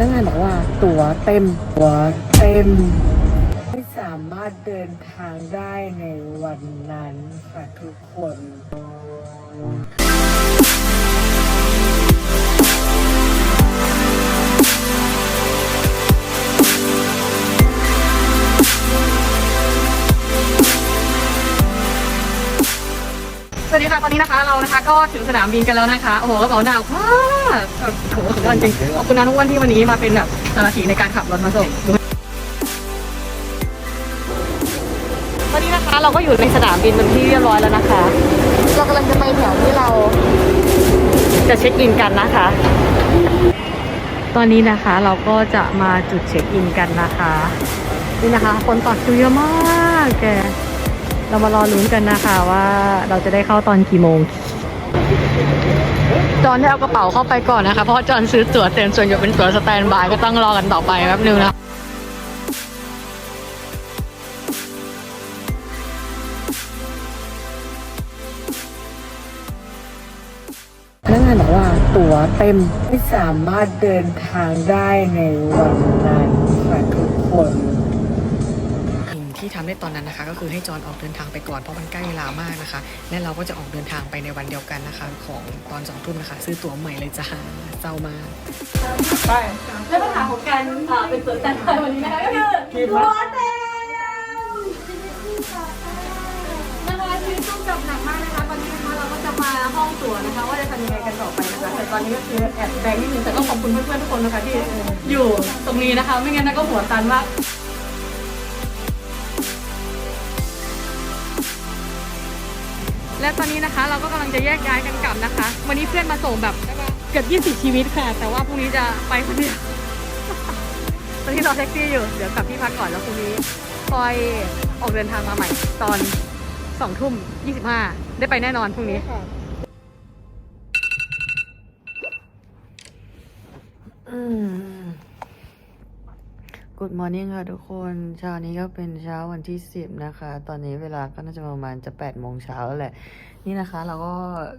นักงานบอกว่า ตั๋วเต็ม ตั๋วเต็ม ไม่สามารถเดินทางได้ในวันนั้นค่ะทุกคน วัสดีค่ะตอนนี้นะคะเรานะคะก็ถึงสนามบินกันแล้วนะคะโอ้โหกระเป๋าหนาวมากโอ้โหสุดยอดจริงขอบคุณนะทุกวันที่วันนี้มาเป็นแบบสารถีในการขับรถมาส่งตอนนี้นะคะเราก็อยู่ในสนามบินเป็นที่เรียบร้อยแล้วนะคะเรากำลังจะไปแถวที่เรา จะเช็คอินกันนะคะ ตอนนี้นะคะเราก็จะมาจุดเช็คอินกันนะคะ นี่นะคะ คนต่อคิวเยอะมากแก เรามารอลุ้นกันนะคะว่าเราจะได้เข้าตอนกี่โมง จอนได้เอากระเป๋าเข้าไปก่อนนะคะ เพราะจอนซื้อตั๋วเต็มส่วนใหญ่เป็นตั๋วสแตนด์บายก็ต้องรอกันต่อไปแป๊บนึงนะพนักงานบอกว่าตั๋วเต็มไม่สามารถเดินทางได้ในวันนั้นค่ะทุกคนสิ่งที่ทำ ได้ตอนนั้นนะคะ ก็คือให้จอนออกเดินทางไปก่อนเพราะมันใกล้เวลามากนะคะ และเราก็จะออกเดินทางไปในวันเดียวกันนะคะ ของตอนสองทุ่มนะคะ ซื้อตั๋วใหม่เลยจ้าเศร้ามากและปัญหาของการเป็นตัวแต่งวันนี้นะคะก็คือตัวเต็มนะคะชีวิตต้องกับหนักมากนะคะตอนนี้นะคะเราก็จะมาห้องตั๋วนะคะ ว่าจะทำยังไงกันต่อไปนะคะแต่ตอนนี้ก็คือแอบแบงนิดนึงแต่ก็ขอบคุณเพื่อนๆทุกคนนะคะที่อยู่ตรงนี้นะคะ ไม่งั้นนะก็หัวตันมาก และตอนนี้นะคะเราก็กำลังจะแยกย้ายกันกลับนะคะ วันนี้เพื่อนมาส่งแบบเกือบ20 ชีวิตค่ะ แต่ว่าพรุ่งนี้จะไปคนเดียวตอนนี้รอแท็กซี่อยู่ เดี๋ยวกลับที่พักก่อนแล้วพรุ่งนี้คอยออกเดินทางมาใหม่ ตอน2ทุ่ม25 ได้ไปแน่นอนพรุ่งนี้ Good morning ค่ะทุกคนเช้านี้ก็เป็นเช้าวันที่ 10 นะคะ ตอนนี้เวลาก็น่าจะประมาณจะ8โมงเช้าแล้วแหละ นี่นะคะเราก็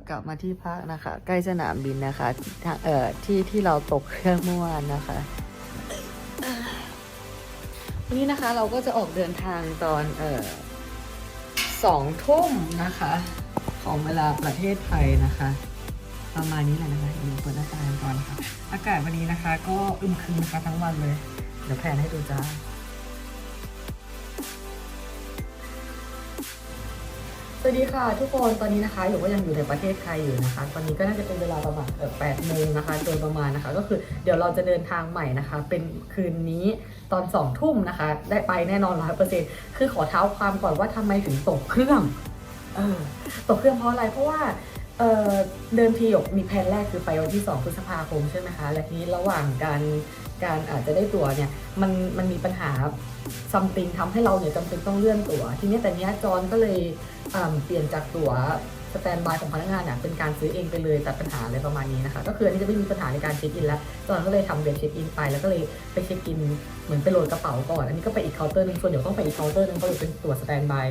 กลับมาที่พักนะคะ ใกล้สนามบินนะคะทางเอ่อที่ที่เราตกเครื่องเมื่อวานนะคะวันนี้นะคะเราก็จะออกเดินทางตอนเอ่อสองทุ่มนะคะ ของเวลาประเทศไทยนะคะประมาณนี้แหละนะคะเดี๋ยวเปิดหน้าต่างก่อนค่ะ อากาศวันนี้นะคะ ก็อึมครึมนะคะทั้งวันเลย ดี๋ยวแผนให้ดูจ้าสวัสดีค่ะทุกคนตอนนี้นะคะอยู่ก็ยังอยู่ในประเทศไทยอยู่นะคะ ตอนนี้ก็น่าจะเป็นเวลาประมาณเออแปดโมงนะคะโดยประมาณนะคะ ก็คือเดี๋ยวเราจะเดินทางใหม่นะคะ เป็นคืนนี้ตอนสองทุ่มนะคะ ได้ไปแน่นอนร้อยเปอร์เซ็นคือขอเท้าความก่อนว่าทำไมถึงตกเครื่องเออตกเครื่องเพราะอะไรเพราะว่าเออเดิมทีหยกมีแผนแรกคือไปวันที่ 2 พฤษภาคมใช่ไหมคะ และทีนี้ระหว่างการ การอาจจะได้ตั๋วเนี่ยมันมันมีปัญหาซัมติงทำให้เราเนี่ยจำเป็นต้องเลื่อนตั๋ว ทีนี้แต่เนี้ยจอนก็เลยเปลี่ยนจากตั๋วสแตนบายของพนักงานเนี่ยเป็นการซื้อเองไปเลยตัดปัญหาอะไรประมาณนี้นะคะ ก็คืออันนี้จะไม่มีปัญหาในการเช็คอินแล้วตอนก็เลยทำเว็บเช็คอินไปแล้วก็เลยไปเช็คอินเหมือนไปโหลดกระเป๋าก่อน อันนี้ก็ไปอีกเคาน์เตอร์หนึงส่วนเดี๋ยวต้องไปอีกเคาน์เตอร์หนึงเพราะอยู่เป็นตั๋วสแตนบาย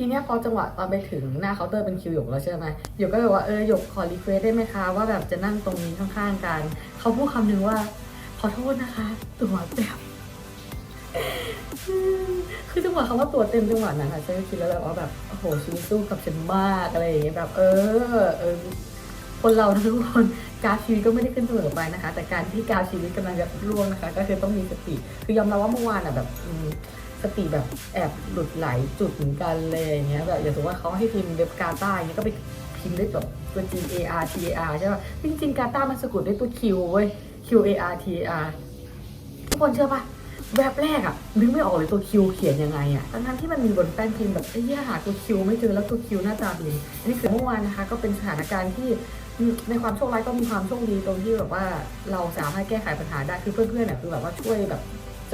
ทีเนี้ยพอจังหวะตอนไปถึงหน้าเคาน์เตอร์เป็นคิวหยกแล้วใช่ไหมหยกก็เลยว่าเออหยกขอรีเควสได้ไหมคะว่าแบบจะนั่งตรงนี้ข้างๆกันเขาพูดคำนึงว่าขอโทษนะคะ ตัวเต็มคือจังหวะคำว่าตัวเต็มจังหวะนั้นอะฉันก็คิดแล้วแบบว่าแบบโอ้โหชีวิตสู้กับฉันมากอะไรอย่างเงี้ยแบบ เออเออคนเรานะทุกคนกราฟชีวิตก็ไม่ได้ขึ้นเสมอไปนะคะ แต่การที่กราฟชีวิตกำลังจะร่วงนะคะ ก็คือต้องมีสติคือยอมรับว่าเมื่อวานอะแบบ สติแบบแอบหลุดไหลจุดเหมือนกันเลยอย่างเงี้ยแบบอย่างสมมติว่าเขาให้พิมพ์เว็บกาตาอย่างเงี้ยก็ไปพิมพ์ด้วยแบบตัว G A R T A R ใช่ป่ะจริงๆกาตามันสะกดด้วยตัว Q เว้ย Q A R T A R ทุกคนเชื่อป่ะแวบแรกอะนึกไม่ออกเลยตัวคิวเขียนยังไงอะทั้งๆที่มันมีบนแป้นพิมพ์แบบไอ้เหี้ยหาตัวคิวไม่เจอแล้วตัวคิวหน้าตาดีอันนี้คือเมื่อวานนะคะ ก็เป็นสถานการณ์ที่ในความโชคร้ายก็มีความโชคดีตรงที่แบบว่าเราสามารถแก้ไขปัญหาได้คือเพื่อนๆเนี่ยคือแบบว่าช่วยแบบ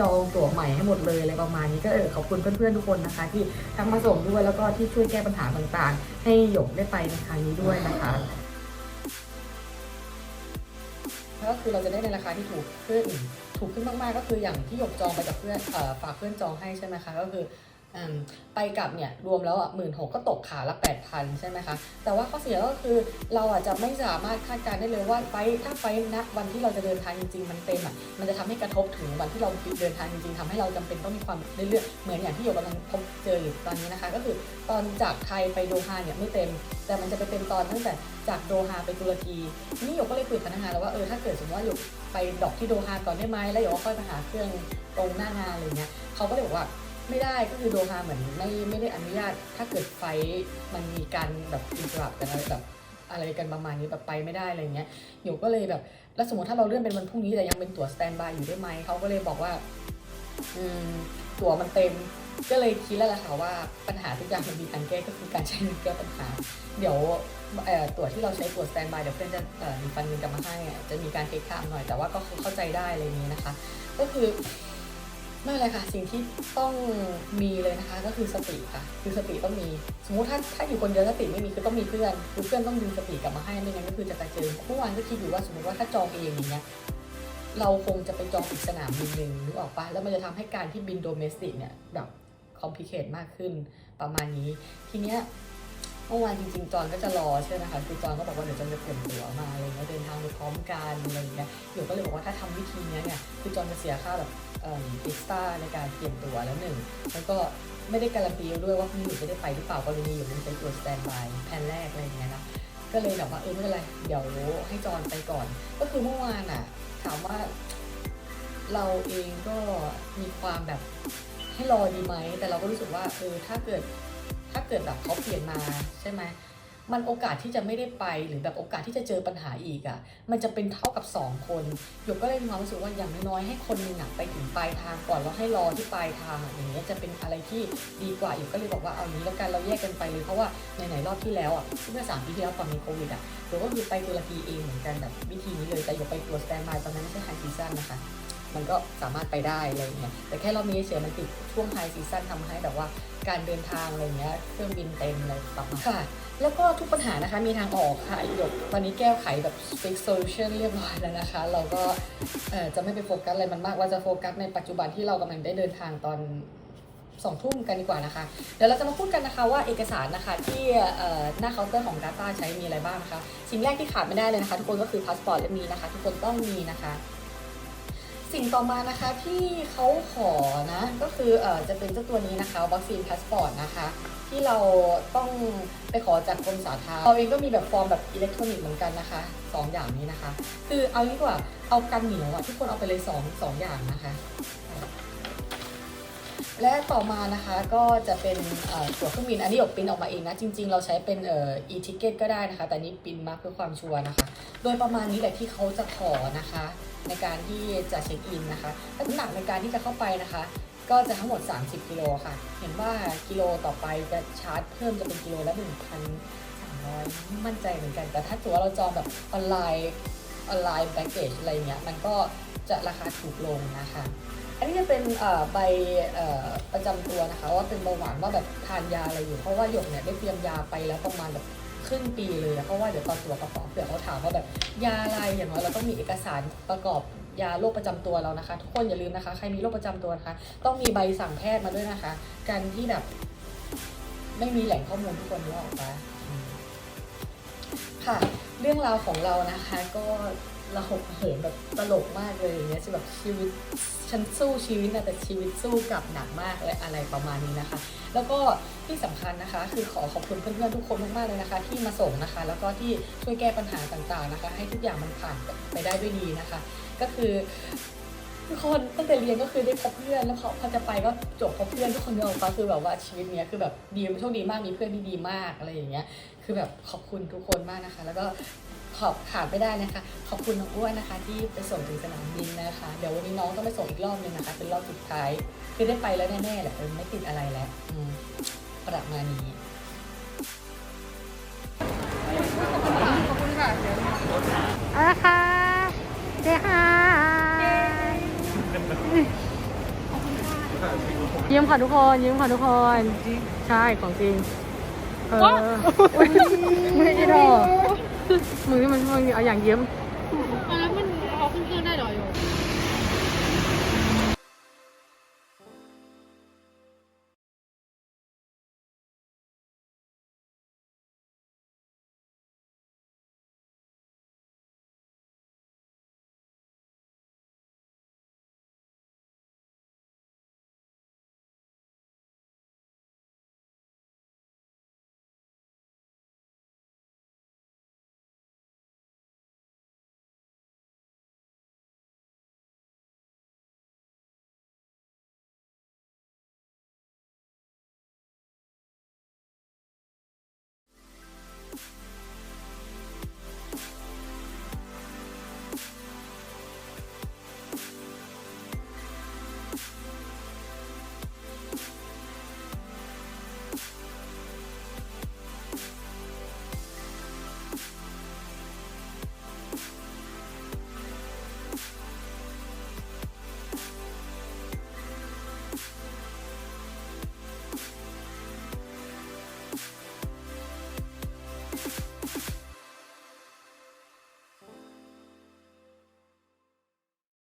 จองตั๋วใหม่ให้หมดเลยอะไรประมาณนี้ก็เออขอบคุณเพื่อนๆทุกคนนะคะ ที่ทั้งมาส่งด้วยแล้วก็ที่ช่วยแก้ปัญหาต่างๆ ให้หยกได้ไปในครั้งนี้ด้วยนะคะก็คือเราจะได้ในราคาที่ถูกขึ้น ถูกขึ้นมากๆ ก็คืออย่างที่หยกจองไปจากเพื่อนฝากเพื่อนจองให้ใช่ไหมคะ ก็คือ ไปกลับเนี่ยรวมแล้วอะหมื่นหกก็ตกขาละแปดพันใช่ไหมคะ แต่ว่าข้อเสียก็คือเราอะจะไม่สามารถคาดการณ์ได้เลยว่าไฟถ้าไฟณวันที่เราจะเดินทางจริงๆ มันเต็มอะมันจะทำให้กระทบถึงวันที่เราเดินทางจริงๆทำให้เราจำเป็นต้องมีความเรื่อยๆเหมือนอย่างที่โยกำลังพบเจออยู่ตอนนี้นะคะ ก็คือตอนจากไทยไปโดฮาเนี่ยไม่เต็ม แต่มันจะไปเต็มตอนตั้งแต่จากโดฮาไปตุรกีนี่โยกก็เลยคุยกับพนักงานแล้วว่าเออถ้าเกิดสมมติว่าโยกไปดอกที่โดฮาก่อนได้ไหมแล้วโยกก็ค่อยไปหาเครื่องตรงหน้างานอะไรเงี้ยเขาก็เลยบอกว่า ไม่ได้ก็คือโดฮาเหมือนไม่ไม่ได้อนุญาต ถ้าเกิดไฟมันมีการแบบอินทรัพกันอะไรแบบอะไรกันประมาณนี้แบบไปไม่ได้อะไรเงี้ยหยูก็เลยแบบ แล้วสมมติถ้าเราเลื่อนเป็นวันพรุ่งนี้แต่ยังเป็นตั๋วสแตนบายอยู่ได้ไหมเขาก็เลยบอกว่า อืมตั๋วมันเต็มก็เลยคิดแล้วแหละค่ะว่าปัญหาทุกอย่างมันมีทางแก้ก็คือการใช้เงินแก้ปัญหา เดี๋ยวตั๋วที่เราใช้ตั๋วสแตนบายเดี๋ยวเพื่อนจะมีฟันเงินกลับมาให้จะมีการเทคไทม์หน่อยแต่ว่าก็เข้าใจได้อะไรนี้นะคะ ก็คือ ไม่เป็นไรค่ะ สิ่งที่ต้องมีเลยนะคะ ก็คือสติค่ะ คือสติต้องมี สมมุติถ้าถ้าอยู่คนเดียวสติไม่มีคือต้องมีเพื่อนคือเพื่อนต้องดึงสติกลับมาให้ไม่งั้นก็คือจะกระเจิงเมื่อวานก็คิดอยู่ว่าสมมติว่าถ้าจองเองอย่างเงี้ยเราคงจะไปจองอีกสนามบินหนึ่งนึกออกปะแล้วมันจะทำให้การที่บินโดเมสติกเนี่ยแบบคอมพลิเคทมากขึ้นประมาณนี้ ทีเนี้ย เมื่อวานจริงๆจอนก็จะรอใช่ไหมคะคือจอนก็บอกว่าเดี๋ยวจอนจะเปลี่ยนตัวมาอะไรเงี้ยเดินทางไปพร้อมกันอะไรเงี้ยหนูก็เลยบอกว่าถ้าทำวิธีเนี้ยเนี่ยคือจอนจะเสียค่าแบบเอ็กซ์ต้าในการเปลี่ยนตัวแล้วหนึ่งแล้วก็ไม่ได้การันตีด้วยว่าพรุ่งนี้หนูจะได้ไปหรือเปล่ากรณีอยู่มันเป็นตัวสแตนบายแผนแรกอะไรเงี้ยนะก็เลยแบบว่าเออไม่เป็นไรเดี๋ยวให้จอนไปก่อน ก็คือเมื่อวานอะถามว่าเราเองก็มีความแบบให้รอดีไหม แต่เราก็รู้สึกว่าเออถ้าเกิด ถ้าเกิดแบบเขาเปลี่ยนมาใช่ไหมมันโอกาสที่จะไม่ได้ไปหรือแบบโอกาสที่จะเจอปัญหาอีกอะ่ะ มันจะเป็นเท่ากับสองคนหยกก็เลยมีความรู้สึกว่าอย่างน้อยๆให้คนหนึ่งอะไปถึงปลายทางก่อนแล้วให้รอที่ปลายทางอะอย่างเงี้ยจะเป็นอะไรที่ดีกว่าหยกก็เลยบอกว่าเอางี้แล้วกันเราแยกกันไปเลยเพราะว่าไหนๆรอบที่แล้วอะ่ะเมื่อสามปีที่แล้วตอนมีโควิดอะ่ะหยกก็คือไปตุรกีเองเหมือนกันแบบวิธีนี้เลยแต่หยกไปตัวสแตนบายตอนนั้นไม่ใช่ไฮซีซั่นนะคะ มันก็สามารถไปได้อะไรเงี้ยแต่แค่รอบนี้เฉยมันติดช่วงไฮซีซั่นทำให้แบบว่าการเดินทางอะไรเงี้ยเครื่องบินเต็มอะไรประมาณค่ะ แล้วก็ทุกปัญหานะคะมีทางออกค่ะหยกตอนนี้แก้ไขแบบ fix solution เรียบร้อยแล้วนะคะ เราก็จะไม่ไปโฟกัสอะไรมันมากว่าจะโฟกัสในปัจจุบันที่เรากำลังได้เดินทางตอนสองทุ่มกันดีกว่านะคะ เดี๋ยวเราจะมาพูดกันนะคะว่าเอกสารนะคะที่หน้าเคาน์เตอร์ของ Data ใช้มีอะไรบ้างนะคะ สิ่งแรกที่ขาดไม่ได้เลยนะคะ ทุกคนก็คือพาสปอร์ตและมีนะคะ ทุกคนต้องมีนะคะ สิ่งต่อมานะคะที่เขาขอนะก็คือเอ่อจะเป็นเจ้าตัวนี้นะคะวัคซีนพาสปอร์ตนะคะที่เราต้องไปขอจากกรมสาธารณสุขเราเองก็มีแบบฟอร์มแบบอิเล็กทรอนิกส์เหมือนกันนะคะสองอย่างนี้นะคะ คือเอางี้กว่าเอากันเหนียวอะทุกคนเอาไปเลยสองสองอย่างนะคะ และต่อมานะคะก็จะเป็นเอ่อตั๋วเครื่องบินอันนี้ออกปิ้นออกมาเองนะจริง ๆ เราใช้เป็นเอ่อ e-ticket ก็ได้นะคะ แต่นี่ปริ้นมาเพื่อความชัวร์นะคะ โดยประมาณนี้แหละที่เขาจะขอนะคะ ในการที่จะเช็คอินนะคะน้ำหนักในการที่จะเข้าไปนะคะ ก็จะทั้งหมด 30 กิโลค่ะ เห็นว่ากิโลต่อไปจะชาร์จเพิ่มจะเป็นกิโลละ1,300ไม่มั่นใจเหมือนกัน แต่ถ้าตัวเราจองแบบออนไลน์ออนไลน์แบ็กเกจอะไรเงี้ยมันก็จะราคาถูกลงนะคะ อันนี้จะเป็นใบประจำตัวนะคะว่าเป็นเบาหวานว่าแบบทานยาอะไรอยู่ เพราะว่าหยกเนี่ยได้เตรียมยาไปแล้วประมาณแบบครึ่งปีเลยอะเพราะว่าเดี๋ยวตอนตรวจกระเป๋าเผื่อเขาถามว่าแบบยาอะไรอย่างน้อยเราต้องมีเอกสารประกอบยาโรคประจำตัวเรานะคะ ทุกคนอย่าลืมนะคะ ใครมีโรคประจำตัวนะคะ ต้องมีใบสั่งแพทย์มาด้วยนะคะ การที่แบบ ไม่มีแหล่งข้อมูลทุกคนนี้ออกมาอืมค่ะ เรื่องราวของเรานะคะ ก็ ระหกระเหินแบบตลกมากเลยอย่างเงี้ยคือแบบชีวิตฉันสู้ชีวิตนะแต่ชีวิตสู้กลับหนักมากเลยอะไรประมาณนี้นะคะ แล้วก็ที่สำคัญนะคะ คือขอขอบคุณเพื่อนๆทุกคนมากๆเลยนะคะ ที่มาส่งนะคะ แล้วก็ที่ช่วยแก้ปัญหาต่างๆนะคะ ให้ทุกอย่างมันผ่านไปได้ด้วยดีนะคะ ก็คือทุกคนตั้งแต่เรียนก็คือได้พบเพื่อนแล้วพอพอจะไปก็จบพบเพื่อนทุกคนเดียวก็คือแบบว่าชีวิตเนี้ยคือแบบดีโชคดีมากมีเพื่อนที่ดีมากอะไรอย่างเงี้ยคือแบบขอบคุณทุกคนมากนะคะ แล้วก็ ขอบขาดไม่ได้นะคะ ขอบคุณน้องอ้วนนะคะ ที่ไปส่งถึงสนามบินนะคะ เดี๋ยววันนี้น้องต้องไปส่งอีกรอบนึงนะคะ เป็นรอบสุดท้าย คือได้ไปแล้วแน่ๆแหละเออไม่ติดอะไรแล้วอืมประมาณนี้เอาละค่ะเจ๊ค่ะยิ้มค่ะทุกคนยิ้มค่ะทุกคนใช่ของจริงเออไม่ได้ดอก มือนี่มันช่วยเอาอย่างเยี่ยม